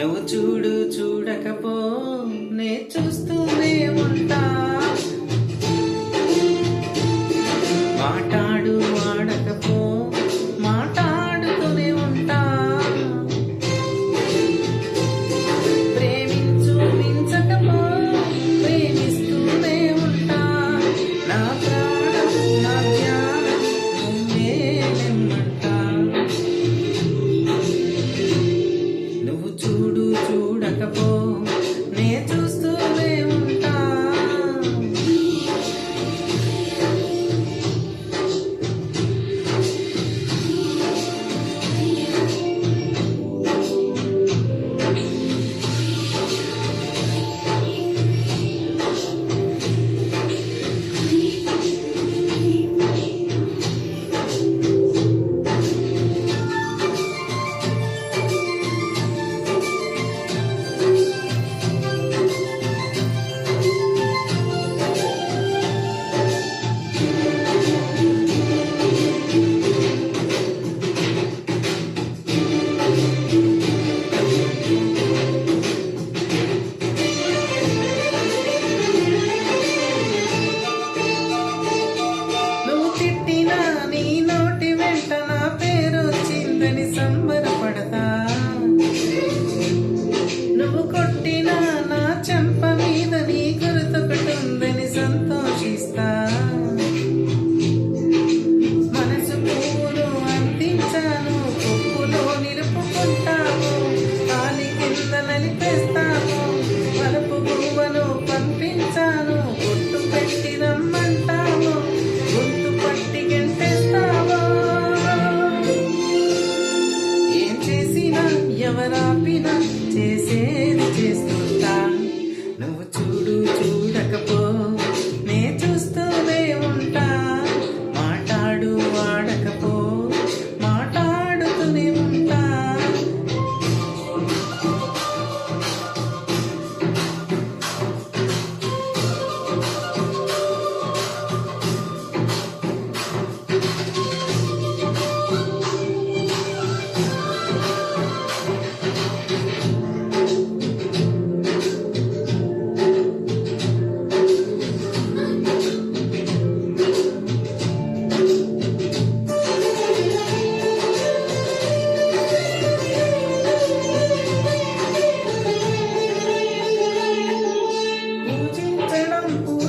నువ్వు చూడు చూడకపో నే చూస్తూనే Never be enough. Thank you.